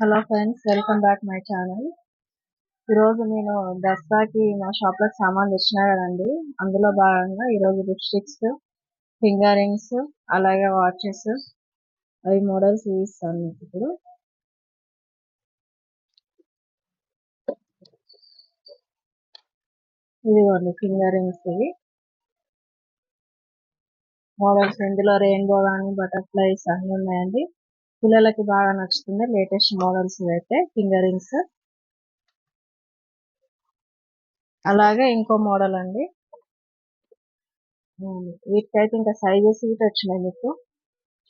Hello friends welcome back my channel ఈరోజు నేను దసరాకి మా షాప్లో సామాన్లు తెచ్చినా కదండి. అందులో భాగంగా ఈరోజు లిప్స్టిక్స్ ఫింగర్ రింగ్స్ అలాగే వాచెస్ అవి మోడల్స్ చూపిస్తాను మీకు ఇప్పుడు. ఇదిగోండి ఫింగర్ రింగ్స్ ఇవి. మోడల్స్ ఇందులో రెయిన్బో కానీ బటర్ఫ్లైస్ అన్నీ ఉన్నాయండి. పిల్లలకి బాగా నచ్చుతుంది లేటెస్ట్ మోడల్స్ అయితే ఫింగర్ రింగ్స్. అలాగే ఇంకో మోడల్ అండి. వీటికైతే ఇంకా సైజెస్ ఇటు వచ్చినాయి మీకు.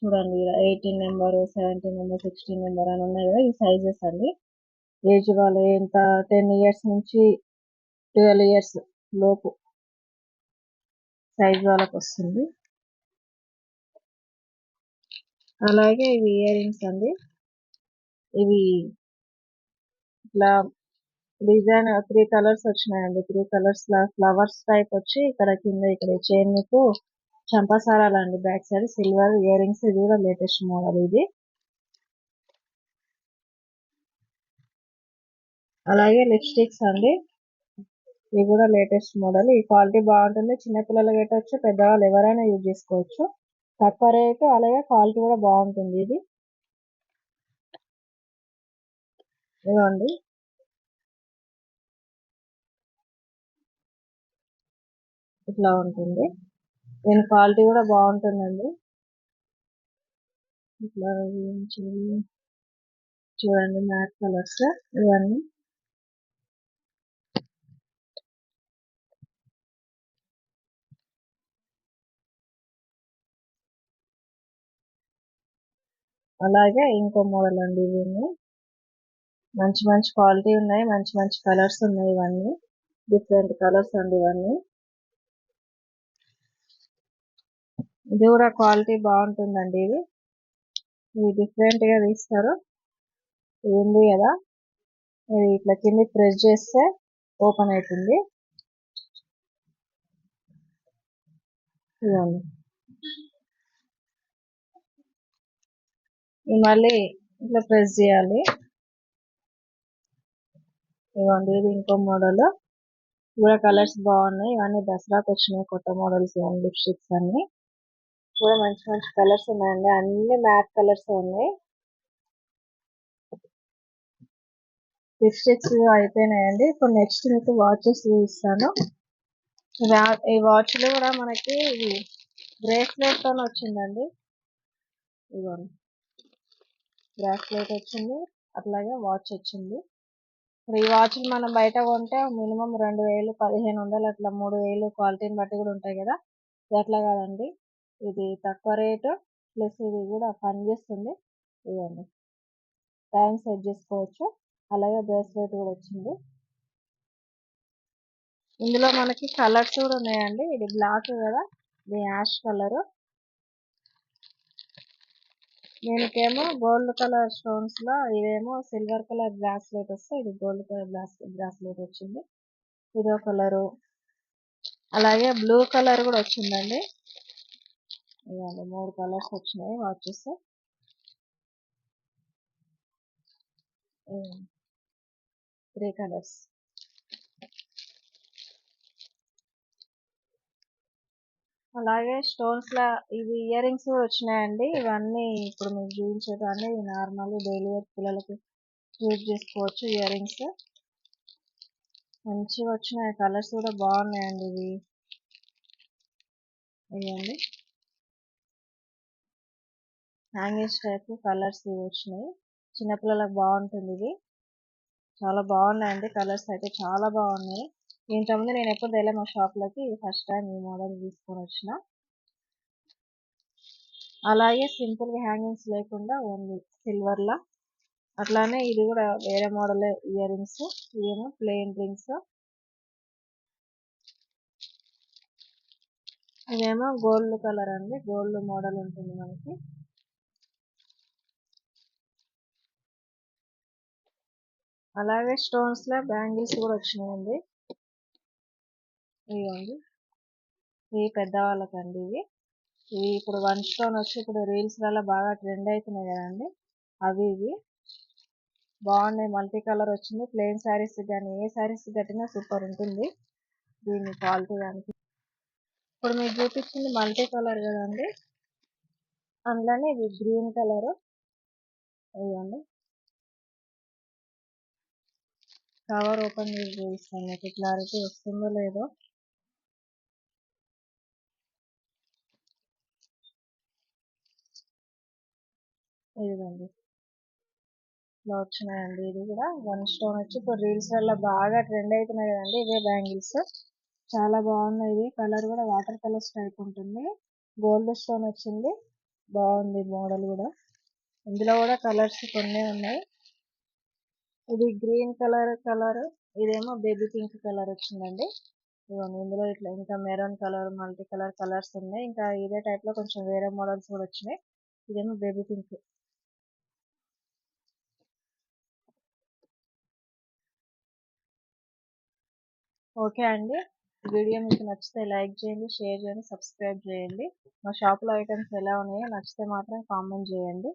చూడండి eighteen number seventeen number sixteen number అని ఉన్నాయి కదా ఈ సైజెస్ అండి. ఏజ్ వాళ్ళు ఎంత టెన్ ఇయర్స్ నుంచి ట్వెల్వ్ ఇయర్స్ లోపు సైజ్ వాళ్ళకి వస్తుంది. అలాగే ఇవి ఇయర్ రింగ్స్ అండి. ఇవి ఇట్లా డిజైన్ త్రీ కలర్స్ వచ్చినాయండి. త్రీ కలర్స్ లా ఫ్లవర్స్ టైప్ వచ్చి ఇక్కడ కింద ఇక్కడ చైన్ మీకు చంపసారాలండి back side. Silver ear rings ఇది కూడా లేటెస్ట్ మోడల్ ఇది. అలాగే లిప్స్టిక్స్ అండి. ఇవి కూడా లేటెస్ట్ మోడల్. ఈ క్వాలిటీ బాగుంటుంది. చిన్నపిల్లలు పెట్టవచ్చు పెద్దవాళ్ళు ఎవరైనా యూజ్ చేసుకోవచ్చు. తక్కువ రేటు అలాగే క్వాలిటీ కూడా బాగుంటుంది ఇది. ఇదిగోండి. ఇట్లా ఉంటుంది. దీని క్వాలిటీ కూడా బాగుంటుందండి. ఇట్లా చూడండి మ్యాట్ కలర్స్ ఇవన్నీ. అలాగే ఇంకో మోడల్ అండి ఇవన్నీ. మంచి మంచి క్వాలిటీ ఉన్నాయి మంచి మంచి కలర్స్ ఉన్నాయి ఇవన్నీ. డిఫరెంట్ కలర్స్ అండి ఇవన్నీ. ఇది కూడా క్వాలిటీ బాగుంటుందండి ఇది. ఇవి డిఫరెంట్గా తీస్తారు. ఇది ఉంది కదా? ఇది ఇట్లా కింద ప్రెస్ చేస్తే ఓపెన్ అవుతుంది. ఇదండి మళ్ళీ ఇట్లా ప్రెస్ చేయాలి. ఇవ్వండి ఇది ఇంకో మోడల్ కూడా కలర్స్ బాగున్నాయి. ఇవన్నీ దసరాకి వచ్చినాయి కొత్త మోడల్స్ ఇవన్నీ లిప్స్టిక్స్ అన్ని. కూడా మంచి మంచి కలర్స్ ఉన్నాయండి. అన్ని మ్యాట్ కలర్స్ ఉన్నాయి. లిప్స్టిక్స్ అయిపోయినాయండి. ఇప్పుడు నెక్స్ట్ మీకు వాచెస్ చూపిస్తాను. ఈ వాచ్లు కూడా మనకి బ్రేస్లెట్తో వచ్చిందండి. ఇదిగోండి. బ్రాస్లెట్ వచ్చింది. అట్లాగే వాచ్ వచ్చింది. ఇప్పుడు ఈ వాచ్లు మనం బయట కొంటే మినిమం రెండు వేలు పదిహేను వందలు అట్లా మూడు వేలు క్వాలిటీని బట్టి కూడా ఉంటాయి కదా. ఇది అట్లా కాదండి. ఇది తక్కువ రేటు ప్లస్ ఇది కూడా పనిచేస్తుంది. ఇదండి టైం సెట్ చేసుకోవచ్చు. అలాగే బ్రేస్లెట్ కూడా వచ్చింది. ఇందులో మనకి కలర్స్ కూడా ఉన్నాయండి. ఇది బ్లాక్ కదా. ఇది యాష్ కలర్. దీనికేమో గోల్డ్ కలర్ స్టోన్స్లో ఇదేమో సిల్వర్ కలర్ బ్రాస్లెట్ వస్తే ఇది గోల్డ్ కలర్ బ్రాస్లెట్ వచ్చింది. ఇదో కలరు. అలాగే బ్లూ కలర్ కూడా వచ్చిందండి. ఇవ్వండి మూడు కలర్స్ వచ్చినాయి వాచెస్ త్రీ కలర్స్. అలాగే స్టోన్స్ లా ఇవి ఇయర్ రింగ్స్ కూడా వచ్చినాయండి. ఇవన్నీ ఇప్పుడు మీకు చూపించేదాన్ని. నార్మల్ డైలీ వేర్ పిల్లలకి యూజ్ చేసుకోవచ్చు ఇయర్ రింగ్స్. మంచిగా వచ్చినాయి. కలర్స్ కూడా బాగున్నాయండి ఇవి. ఇవ్వండి హ్యాంగేజ్ టైప్ కలర్స్ ఇవి వచ్చినాయి. చిన్నపిల్లలకు బాగుంటుంది ఇది చాలా బాగున్నాయండి. కలర్స్ అయితే చాలా బాగున్నాయి. ఇంతకుముందు నేను ఎప్పుడు తెలియ మా షాప్లోకి. ఫస్ట్ టైం ఈ మోడల్ తీసుకొని వచ్చిన. అలాగే సింపుల్గా హ్యాంగింగ్స్ లేకుండా ఓన్లీ సిల్వర్లా. అట్లానే ఇది కూడా వేరే మోడల్ ఇయర్ రింగ్స్. ఇవేమో ప్లెయిన్ రింగ్స్. ఇదేమో గోల్డ్ కలర్ అండి. గోల్డ్ మోడల్ ఉంటుంది మనకి. అలాగే స్టోన్స్లో బ్యాంగిల్స్ కూడా వచ్చినాయండి. ఇవ్వండి ఇవి పెద్దవాళ్ళకండి ఇవి. ఇవి ఇప్పుడు వన్ స్టోన్ వచ్చి ఇప్పుడు రీల్స్లలో బాగా ట్రెండ్ అవుతున్నాయి కదండి. అవి ఇవి. బాగున్నాయి. మల్టీ కలర్ వచ్చింది. ప్లెయిన్ శారీస్ కానీ ఏ శారీస్ కట్టినా సూపర్ ఉంటుంది. దీని క్వాలిటీ దానికి. ఇప్పుడు మీకు చూపించింది మల్టీ కలర్ కదండి. అందులోనే ఇది గ్రీన్ కలర్. ఇవ్వండి కవర్ ఓపెన్ చేసి చూపిస్తాను మీకు. క్లారిటీ వస్తుందో లేదో. ఇదిగోండి. ఇలా వచ్చినాయండి. ఇది కూడా వన్ స్టోన్ వచ్చి ఇప్పుడు రీల్స్ వల్ల బాగా ట్రెండ్ అవుతున్నాయి కదండి. ఇవే బ్యాంగిల్స్. చాలా బాగున్నాయి. ఇవి కలర్ కూడా వాటర్ కలర్స్ టైప్ ఉంటుంది. గోల్డ్ స్టోన్ వచ్చింది. బాగుంది మోడల్ కూడా. ఇందులో కూడా కలర్స్ కొన్ని ఉన్నాయి. ఇది గ్రీన్ కలర్ కలర్. ఇదేమో బేబీ పింక్ కలర్ వచ్చిందండి. ఇదిగోండి. ఇందులో ఇట్లా ఇంకా maroon colour multi colour colours ఉన్నాయి. ఇంకా ఇదే టైప్లో కొంచెం వేరే మోడల్స్ కూడా వచ్చినాయి. ఇదేమో బేబీ పింక్. ఓకే అండి. వీడియో మీకు నచ్చితే లైక్ చేయండి షేర్ చేయండి సబ్స్క్రైబ్ చేయండి. మా షాప్లో ఐటమ్స్ ఎలా ఉన్నాయో నచ్చితే మాత్రం కామెంట్ చేయండి.